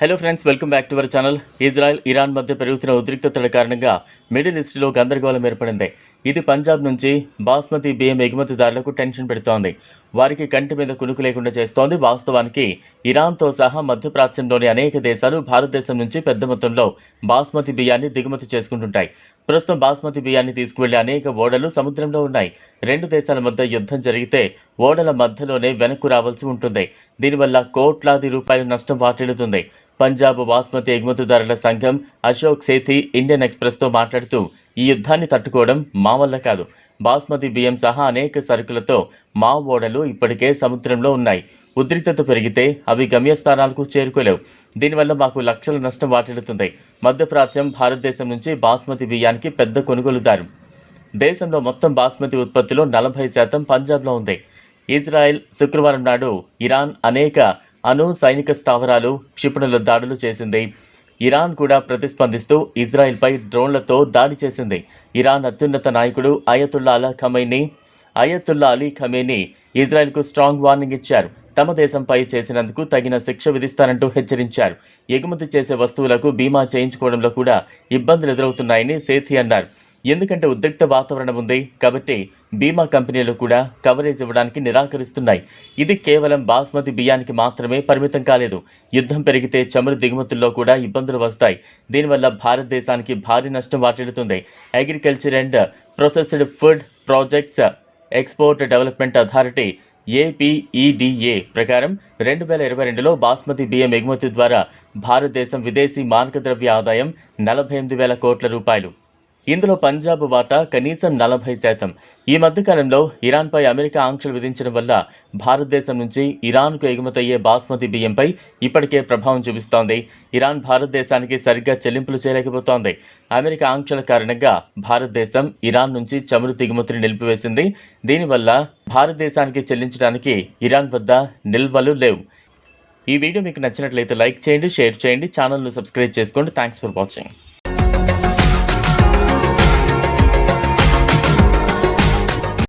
Hello friends welcome back to our channel Israel Iran మధ్య పెరుగుతున్న ఉద్రిక్తతల కారణంగా మిడిల్ ఈస్ట్లో గందరగోళం ఏర్పడింది. ఇది పంజాబ్ నుంచి బాస్మతి బియ్యం ఎగుమతిదారులకు టెన్షన్ పెడుతోంది. వారికి కంటి మీద కునుకు లేకుండా చేస్తోంది. వాస్తవానికి ఇరాన్తో సహా మధ్యప్రాచ్యంలోని అనేక దేశాలు భారతదేశం నుంచి పెద్ద మొత్తంలో బాస్మతి బియ్యాన్ని దిగుమతి చేసుకుంటుంటాయి. ప్రస్తుతం బాస్మతి బియ్యాన్ని తీసుకువెళ్ళే అనేక ఓడలు సముద్రంలో ఉన్నాయి. రెండు దేశాల మధ్య యుద్ధం జరిగితే ఓడల మధ్యలోనే వెనక్కు రావాల్సి ఉంటుంది. దీనివల్ల కోట్లాది రూపాయల నష్టం వాటిల్లుతుంది. పంజాబ్ బాస్మతి ఎగుమతిదారుల సంఘం అశోక్ సేథి ఇండియన్ ఎక్స్ప్రెస్తో మాట్లాడుతూ ఈ యుద్ధాన్ని తట్టుకోవడం మా వల్ల కాదు. బాస్మతి బియ్యం సహా అనేక సరుకులతో మా ఓడలు ఇప్పటికే సముద్రంలో ఉన్నాయి. ఉద్రిక్తత పెరిగితే అవి గమ్యస్థానాలకు చేరుకోలేవు. దీనివల్ల మాకు లక్షల నష్టం వాటిల్లుతుంది. మధ్యప్రాచ్యం భారతదేశం నుంచి బాస్మతి బియ్యానికి పెద్ద కొనుగోలుదారు దేశంలో మొత్తం బాస్మతి ఉత్పత్తిలో నలభై శాతం పంజాబ్లో ఉంది. ఇజ్రాయెల్ శుక్రవారం నాడు ఇరాన్ అనేక అణు సైనిక స్థావరాలు క్షిపణుల దాడులు చేసింది. ఇరాన్ కూడా ప్రతిస్పందిస్తూ ఇజ్రాయెల్పై డ్రోన్లతో దాడి చేసింది. ఇరాన్ అత్యున్నత నాయకుడు అయతుల్లా అలా ఖమైనీ అయతుల్లా అలీ ఖమేనీ ఇజ్రాయెల్కు స్ట్రాంగ్ వార్నింగ్ ఇచ్చారు. తమ దేశంపై చేసినందుకు తగిన శిక్ష విధిస్తారంటూ హెచ్చరించారు. ఎగుమతి చేసే వస్తువులకు బీమా చేయించుకోవడంలో కూడా ఇబ్బందులు ఎదురవుతున్నాయని సేథి అన్నారు. ఎందుకంటే ఉద్రిక్త వాతావరణం ఉంది కాబట్టి బీమా కంపెనీలు కూడా కవరేజ్ ఇవ్వడానికి నిరాకరిస్తున్నాయి. ఇది కేవలం బాస్మతి బియ్యానికి మాత్రమే పరిమితం కాలేదు. యుద్ధం పెరిగితే చమురు దిగుమతుల్లో కూడా ఇబ్బందులు వస్తాయి. దీనివల్ల భారతదేశానికి భారీ నష్టం వాటిల్లుతుంది. Agriculture and processed food projects export development authority A P E D A ప్రకారం రెండు వేల ఇరవై రెండులో బాస్మతి బియ్యం ఎగుమతి ద్వారా భారతదేశం విదేశీ మానక ద్రవ్య ఆదాయం నలభై ఎనిమిది వేల కోట్ల రూపాయలు. ఇందులో పంజాబ్ వాటా కనీసం నలభై శాతం. ఈ మధ్యకాలంలో ఇరాన్పై అమెరికా ఆంక్షలు విధించడం వల్ల భారతదేశం నుంచి ఇరాన్కు ఎగుమతయ్యే బాస్మతి బియ్యంపై ఇప్పటికే ప్రభావం చూపిస్తోంది. ఇరాన్ భారతదేశానికి సరిగ్గా చెల్లింపులు చేయలేకపోతోంది. అమెరికా ఆంక్షల కారణంగా భారతదేశం ఇరాన్ నుంచి చమురు దిగుమతిని నిలిపివేసింది. దీనివల్ల భారతదేశానికి చెల్లించడానికి ఇరాన్ వద్ద నిల్వలు లేవు. ఈ వీడియో మీకు నచ్చినట్లయితే లైక్ చేయండి షేర్ చేయండి ఛానల్ను సబ్స్క్రైబ్ చేసుకోండి. Thanks for watching